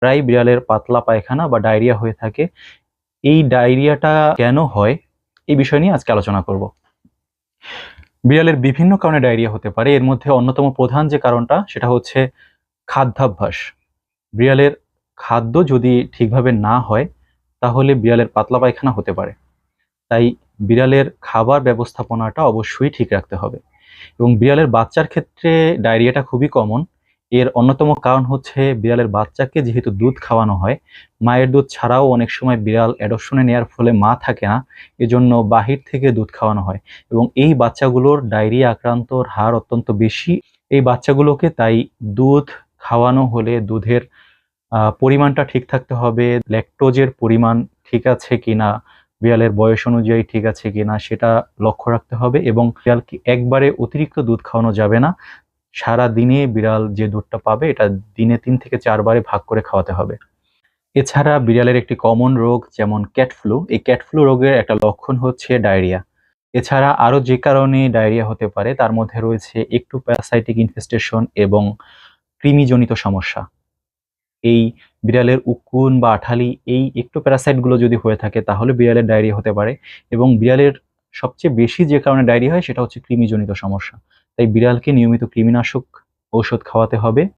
প্রায় বিড়ালের পাতলা পায়খানা বা ডায়রিয়া হয়ে থাকে। এই ডায়রিয়াটা কেন হয়? এই বিষয় নিয়ে আজকে আলোচনা করব। বিড়ালের বিভিন্ন কারণে ডায়রিয়া হতে পারে। এর মধ্যে অন্যতম প্রধান যে কারণটা, সেটা হচ্ছে খাদ্যাভ্যাস। বিড়ালের খাদ্য যদি ঠিকভাবে না হয়, তাহলে বিড়ালের পাতলা পায়খানা হতে পারে। তাই বিড়ালের খাবার ব্যবস্থাপনাটা অবশ্যই ঠিক রাখতে হবে। এবং বিড়ালের বাচ্চার ক্ষেত্রে ডায়রিয়াটা খুবই কমন। এর অন্যতম কারণ হচ্ছে বিড়ালের বাচ্চাকে যেহেতু দুধ খাওয়ানো হয়, মায়ের দুধ ছাড়াও অনেক সময় বিড়াল অ্যাডপশনে নেওয়ার ফলে মা থাকে না, এজন্য বাহির থেকে দুধ খাওয়ানো হয় এবং এই বাচ্চাগুলোর ডায়রিয়া আক্রান্তর হার অত্যন্ত বেশি। এই বাচ্চাগুলোকে তাই দুধ খাওয়ানো হলে দুধের পরিমাণটা ঠিক থাকতে হবে ল্যাকটোজের পরিমাণ ঠিক আছে কি না বিড়ালের বয়স অনুযায়ী ঠিক আছে কি না সেটা লক্ষ্য রাখতে হবে এবং বিড়ালকে একবারে অতিরিক্ত দুধ খাওয়ানো যাবে না। সারা দিনে বিড়াল যে দুধটা পাবে, এটা দিনে তিন থেকে চারবারে ভাগ করে খাওয়াতে হবে। এছাড়া বিড়ালের একটি কমন রোগ যেমন ক্যাট ফ্লু এই ক্যাট ফ্লু রোগের একটা লক্ষণ হচ্ছে ডায়রিয়া এছাড়া আরও যে কারণে ডায়রিয়া হতে পারে, তার মধ্যে রয়েছে একটু প্যারাসাইটিক ইনফেস্টেশন এবং কৃমিজনিত সমস্যা। এই বিড়ালের উকুন বা আঠালি, এই একটু প্যারাসাইটগুলো যদি হয়ে থাকে, তাহলে বিড়ালের ডায়রিয়া হতে পারে এবং বিড়ালের সবচেয়ে বেশি যে কারণে ডায়রিয়া হয়, সেটা হচ্ছে কৃমিজনিত সমস্যা। তাই বিড়ালকে নিয়মিত কৃমিনাশক ঔষধ খাওয়াতে হবে।